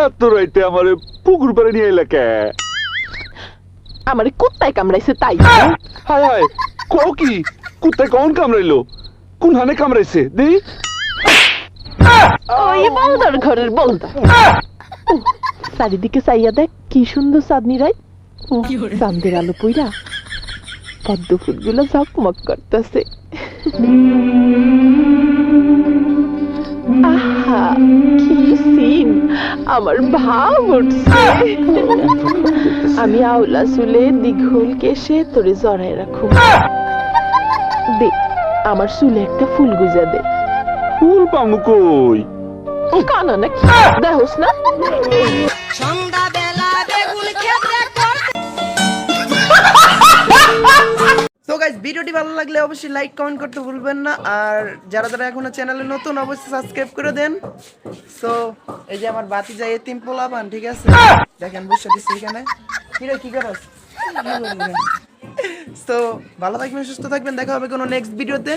এত রাইতে আমার পুকুর পাড়ে নিয়ে এলে কে? আমারে কুত্তায় কামড়াইছে তাই। হায় হায় কও কি? কুত্তায় কখন কামড়াইলো? কোন হানে কামড়াইছে? দেই ওই বাউদার ঘরের বলদা চারিদিকে চাইয়া দেখ কি সুন্দর চাঁদনি রাই চাঁদের আলো পুইরা পদ্ম ফুলগুলো ঝকমক করতেছে। আহা আমার ভাব উঠছে। আমি আওলা চুলে দীঘল কেশে তোরে জড়ায় রাখুম দে আমার চুলে একটা ফুল গুজা দে। ফুল পামু কই? কানা নাকি? দেখোস না? গাইজ ভিডিওটি ভালো লাগলে অবশ্যই লাইক কমেন্ট করতে ভুলবেন না। আর যারা যারা এখনও চ্যানেলে নতুন অবশ্যই সাবস্ক্রাইব করে দেন। সো এই যে আমার বাতি যায় এতিম পোলাপান ঠিক আছে? দেখেন বসে দিচ্ছি এখানে। কিরে কি করস? তো ভালো থাকবেন সুস্থ থাকবেন। দেখা হবে কোনো নেক্সট ভিডিওতে